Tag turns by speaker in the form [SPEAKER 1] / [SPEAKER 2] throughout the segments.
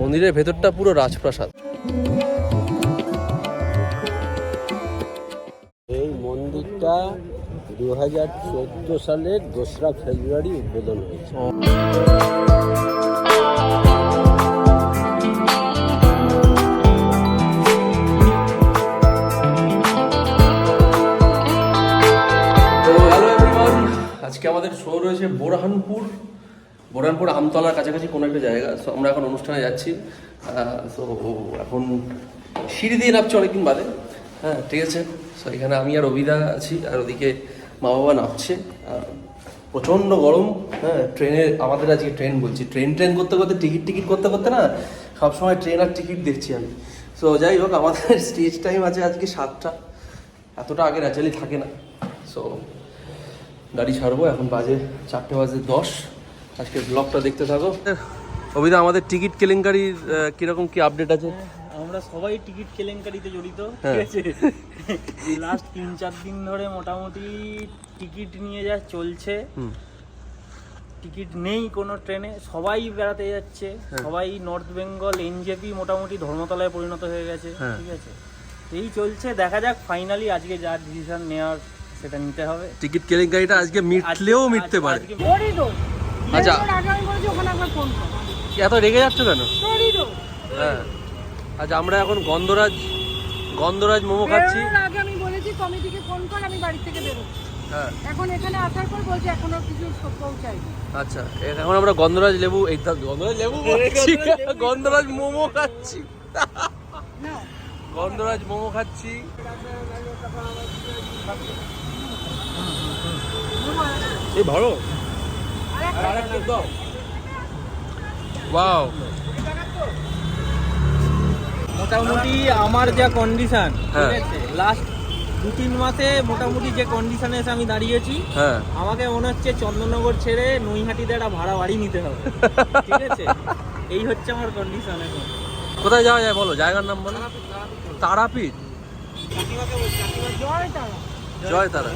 [SPEAKER 1] মন্দিরের ভেতরটা পুরো রাজপ্রাসাদ।
[SPEAKER 2] এই মন্দিরটা দু হাজার চোদ্দ সালের দোসরা ফেব্রুয়ারি উদ্বোধন হয়েছে।
[SPEAKER 1] আজকে আমাদের শো রয়েছে বোরহানপুর। বোরহানপুর আমতলার কাছাকাছি কোনো একটা জায়গা সো আমরা এখন অনুষ্ঠানে যাচ্ছি। সো এখন সিঁড়ি দিয়ে নামছি অনেকদিন বাদে। হ্যাঁ ঠিক আছে? সো এখানে আমি আর অভিদা আছি, আর ওদিকে মা বাবা নামছে প্রচণ্ড গরম হ্যাঁ ট্রেনে, আমাদের আজকে ট্রেন বলছি। ট্রেন ট্রেন করতে করতে, টিকিট টিকিট করতে করতে না, সবসময় ট্রেন আর টিকিট দেখছি আমি। সো যাই হোক, আমাদের স্টেজ টাইম আছে আজকে সাতটা। এতটা আগে ন্যাচারালি থাকে না। সো গাড়ি ছাড়বো, এখন বাজে চারটে বাজে দশ। আজকে ব্লগটা দেখতে থাকো। অভিদা আমাদের টিকিট কেলেঙ্কারির কীরকম কি আপডেট আছে?
[SPEAKER 3] আমরা সবাই টিকিট কেলেঙ্কারিতে জড়িত
[SPEAKER 1] হ্যাঁ।
[SPEAKER 3] ঠিক আছে লাস্ট তিন চার দিন ধরে মোটামুটি টিকিট নিয়ে যা চলছে। টিকিট নেই কোনো ট্রেনে সবাই বেড়াতে যাচ্ছে।
[SPEAKER 1] হ্যাঁ।
[SPEAKER 3] সবাই নর্থ বেঙ্গল এনজেপি মোটামুটি ধর্মতলায় পরিণত হয়ে গেছে
[SPEAKER 1] হ্যাঁ।
[SPEAKER 3] ঠিক আছে? এই চলছে দেখা যাক ফাইনালি আজকে যা ডিসিশন নেওয়ার সেটা নিতে হবে।
[SPEAKER 1] টিকিট কেলেঙ্কারিটা আজকে মিটলেও মিটতে পারে। আচ্ছা। এত রেগে যাচ্ছ কেন? হ্যাঁ। আচ্ছা আমরা এখন গন্ধরাজ গন্ধরাজ মোমো খাচ্ছি।
[SPEAKER 4] আগে আমি বলেছি কমিটিকে ফোন কর আমি বাড়ি থেকে বেরোচ্ছি।
[SPEAKER 1] হ্যাঁ।
[SPEAKER 4] এখন এখানে আসার পর বলছি এখনও কিছু পৌঁছায়নি
[SPEAKER 1] আচ্ছা এখন আমরা গন্ধরাজ লেবু এই গন্ধরাজ লেবু খাচ্ছি। গন্ধরাজ মোমো খাচ্ছি। গন্ধরাজ মোমো খাচ্ছি। এই ভালো? ওয়াও
[SPEAKER 3] মোটামুটি আমার যা কন্ডিশন
[SPEAKER 1] হ্যাঁ।
[SPEAKER 3] ঠিক আছে? লাস্ট দু তিন মাসে মোটামুটি যে কন্ডিশনে এসে আমি দাঁড়িয়েছি
[SPEAKER 1] হ্যাঁ।
[SPEAKER 3] আমাকে মনে হচ্ছে চন্দননগর ছেড়ে নৈহাটিতে একটা ভাড়া বাড়ি নিতে হবে ঠিক আছে? এই হচ্ছে আমার কন্ডিশন এখন।
[SPEAKER 1] কোথায় যাওয়া যায় বলো? জায়গার নাম বলো? তারাপীঠ।
[SPEAKER 4] জয় তারা।
[SPEAKER 1] জয় তারা।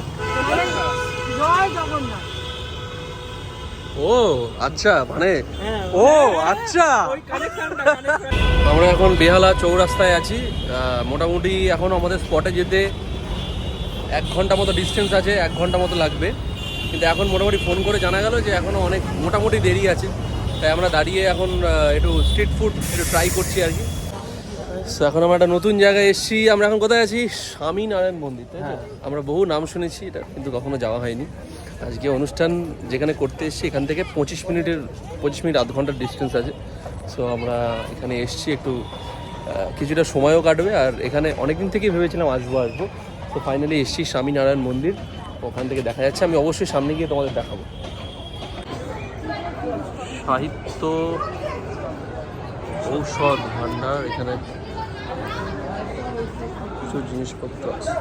[SPEAKER 4] জয় জগন্নাথ।
[SPEAKER 1] ও আচ্ছা মানে
[SPEAKER 3] হ্যাঁ।
[SPEAKER 1] ও আচ্ছা। আমরা এখন বেহালা চৌরাস্তায় আছি। মোটামুটি এখন আমাদের স্পটে যেতে এক ঘণ্টা মতো ডিস্টেন্স আছে এক ঘণ্টা মতো লাগবে। কিন্তু এখন মোটামুটি ফোন করে জানা গেল যে এখনও অনেক মোটামুটি দেরি আছে। তাই আমরা দাঁড়িয়ে এখন একটু স্ট্রিট ফুড একটু ট্রাই করছি আর কি। এখন আমরা একটা নতুন জায়গায় এসেছি। আমরা এখন কোথায় আছি? স্বামী নারায়ণ মন্দির তাই তো? আমরা বহু নাম শুনেছি এটা কিন্তু কখনো যাওয়া হয়নি। আজকে অনুষ্ঠান যেখানে করতে এসেছি এখান থেকে পঁচিশ মিনিটের পঁচিশ মিনিট আধ ঘণ্টার ডিস্টেন্স আছে। সো আমরা এখানে এসেছি একটু কিছুটা সময়ও কাটবে। আর এখানে অনেকদিন থেকেই ভেবেছিলাম আসব আসব। তো ফাইনালি এসেছি স্বামীনারায়ণ মন্দির। ওখান থেকে দেখা যাচ্ছে। আমি অবশ্যই সামনে গিয়ে তোমাদের দেখাবো। সাহিত্য ঔষধ ভান্ডার এখানে কিছু জিনিসপত্র আছে।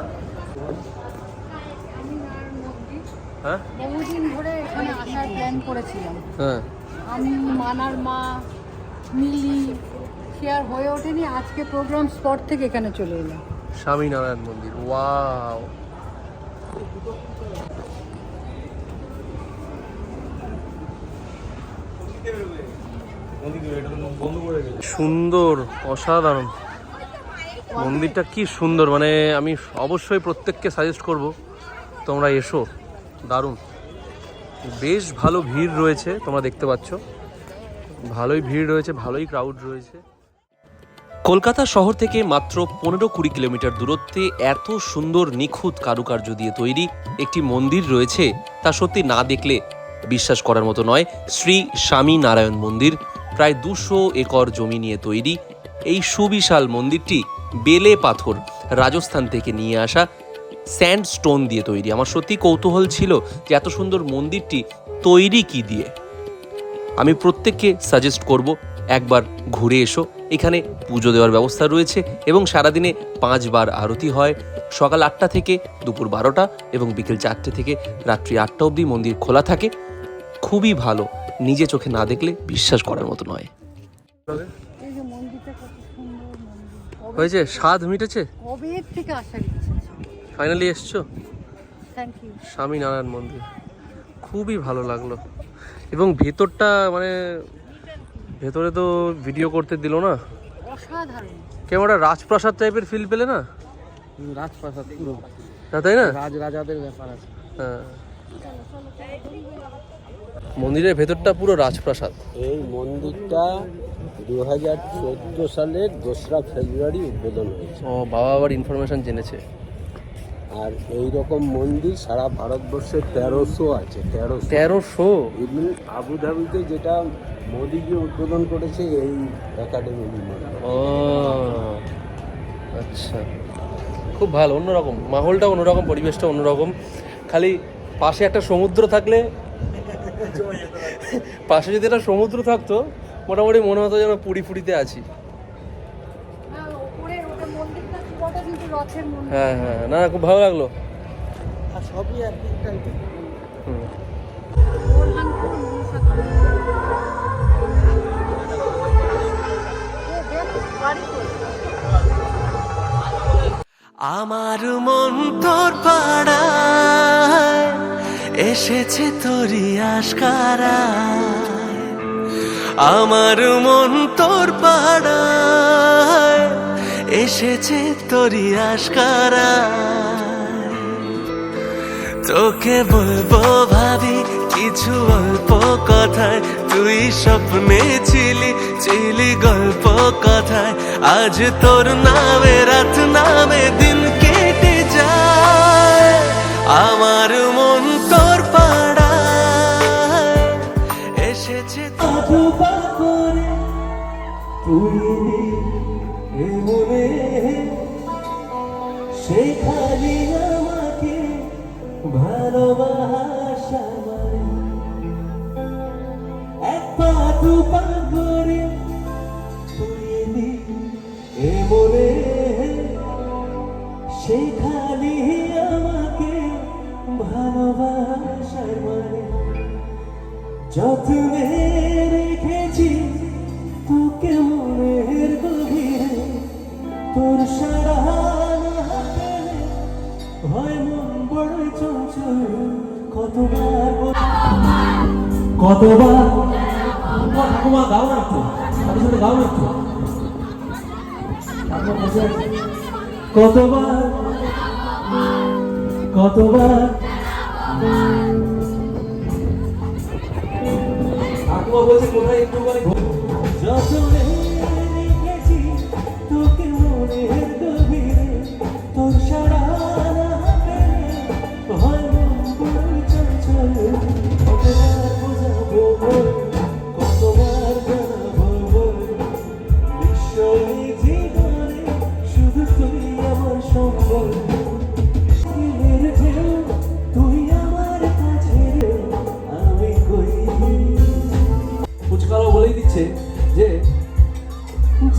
[SPEAKER 1] হ্যাঁ?
[SPEAKER 4] বহুদিন ধরে এখানে আসার প্ল্যান করেছিলাম।
[SPEAKER 1] হ্যাঁ।
[SPEAKER 4] আমি মানার মা মিলি হয়ে ওঠেনি আজকে প্রোগ্রাম স্পট থেকে এখানে চলে এলাম।
[SPEAKER 1] স্বামীনারায়ণ মন্দির ওয়াও। সুন্দর অসাধারণ। মন্দিরটা কি সুন্দর মানে আমি অবশ্যই প্রত্যেককে সাজেস্ট করব, তোমরা এসো, দারুণ। বেশ ভালো ভিড় রয়েছে, তোমরা দেখতে পাচ্ছ। ভালোই ভিড় রয়েছে, ভালোই ক্রাউড রয়েছে। কলকাতা শহর থেকে মাত্র পনেরো কুড়ি কিলোমিটার দূরত্বে এত সুন্দর নিখুঁত কারুকার্য দিয়ে তৈরি একটি মন্দির রয়েছে, তা সত্যি না দেখলে বিশ্বাস করার মতো নয়। শ্রী স্বামী নারায়ণ মন্দির, প্রায় দুশো একর জমি নিয়ে তৈরি। এই সুবিশাল মন্দিরটি বেলে পাথর রাজস্থান থেকে নিয়ে আসা স্যান্ড স্টোন দিয়ে তৈরি। আমার সত্যি কৌতূহল ছিল যে এত সুন্দর মন্দিরটি তৈরি কি দিয়ে। আমি প্রত্যেককে সাজেস্ট করব, একবার ঘুরে এসো। এখানে পুজো দেওয়ার ব্যবস্থা রয়েছে এবং সারাদিনে পাঁচবার আরতি হয়। সকাল আটটা থেকে দুপুর বারোটা এবং বিকেল চারটে থেকে রাত্রি আটটা অবধি মন্দির খোলা থাকে। খুবই ভালো, নিজে চোখে না দেখলে বিশ্বাস করার মতো নয়। হয়েছে স্বাদ মিটেছে?
[SPEAKER 4] কবে থেকে আসার
[SPEAKER 1] ফাইনালি এসছো?
[SPEAKER 4] থ্যাংক ইউ
[SPEAKER 1] স্বামীনারায়ণ মন্দির। খুবই ভালো লাগল। এবং ভেতরটা মানে
[SPEAKER 3] ভেতরে তো ভিডিও করতে দিল না।
[SPEAKER 4] অসাধারণ।
[SPEAKER 3] কেমন একটা রাজপ্রাসাদ টাইপের ফিল পেলে না?
[SPEAKER 5] রাজপ্রাসাদ পুরো।
[SPEAKER 3] না তাই না?
[SPEAKER 5] রাজ রাজাদের ব্যাপার আছে।
[SPEAKER 3] হ্যাঁ। মন্দিরের ভেতরটা পুরো রাজপ্রাসাদ।
[SPEAKER 2] এই মন্দিরটা দু হাজার চোদ্দ সালের দোসরা ফেব্রুয়ারি উদ্বোধন হয়েছে।
[SPEAKER 3] ও বাবা আবার ইনফরমেশন জেনেছে।
[SPEAKER 2] আর এই রকম মন্দির সারা ভারতবর্ষে তেরোশো আছে তেরোশো।
[SPEAKER 3] তেরোশো?
[SPEAKER 2] ইভেন আবুধাবিতে যেটা মোদিজি উদ্বোধন করেছে এই একাডেমি
[SPEAKER 3] ও আচ্ছা। খুব ভালো অন্যরকম। মাহলটা অন্যরকম পরিবেশটা অন্যরকম। খালি পাশে একটা সমুদ্র থাকলে পাশে যদি একটা সমুদ্র থাকতো মোটামুটি মনে হতো যেন পুরী ফুরিতে আছি।
[SPEAKER 4] হ্যাঁ, ওপরে ওটা মন্দিরটা পুরোটা কিন্তু রথের মন্দির।
[SPEAKER 3] হ্যাঁ হ্যাঁ না না, খুব ভালো লাগল।
[SPEAKER 5] আর সবই একই টাইপের
[SPEAKER 3] হুম।
[SPEAKER 1] আমার মন তোর পাড়ায় এসেছে তোরই আশকারায় আমার মন তোর পাড়ায় এসেছে তোরই আশকারায়। তোকে বলব ভাবি, কিছু অল্প কথায়, তুই স্বপ্নে ছিলি ছিলি গল্প কথায়। আজ তোর নামে, রাত নামে দিন কেটে যায়। আমার মন মনে সেখানে আমাকে ভালোবাসা মানে। এক পা দু পা কতবার ঠাকুমা গাও না একটু সাথে সাথে গাও না একটু। কতবার কতবার ঠাকুমা বলছে কোথায় একটু করে রেখেছি তোকে মনের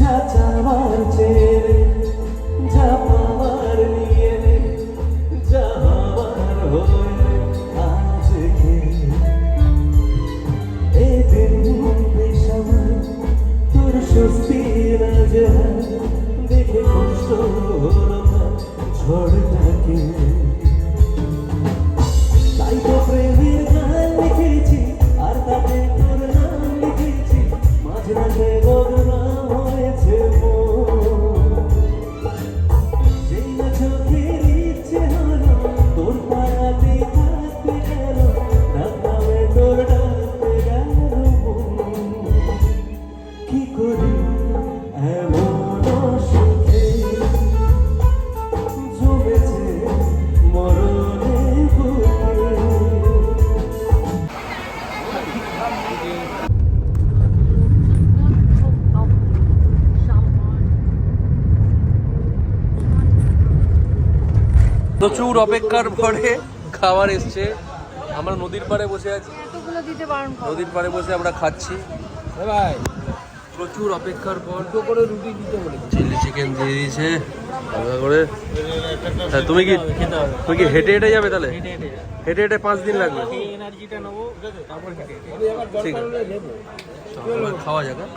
[SPEAKER 1] যা চাওয়ার চেয়ে
[SPEAKER 3] প্রচুর অপেক্ষার পরে খাবার এসছে। আমরা নদীর পাড়ে বসে আছি। নদীর পাড়ে বসে আমরা খাচ্ছি।
[SPEAKER 5] ভাই।
[SPEAKER 3] প্রচুর অপেক্ষার পর।
[SPEAKER 5] করে রুটি দিতে বলে
[SPEAKER 3] চিলি চিকেন দিয়ে দিয়েছে। হালকা করে। হ্যাঁ তুমি কি তুমি কি হেঁটে হেঁটে যাবে তাহলে?
[SPEAKER 5] হেঁটে হেঁটে
[SPEAKER 3] পাঁচ দিন লাগবে। ঠিক আছে। খাওয়া যাক হ্যাঁ?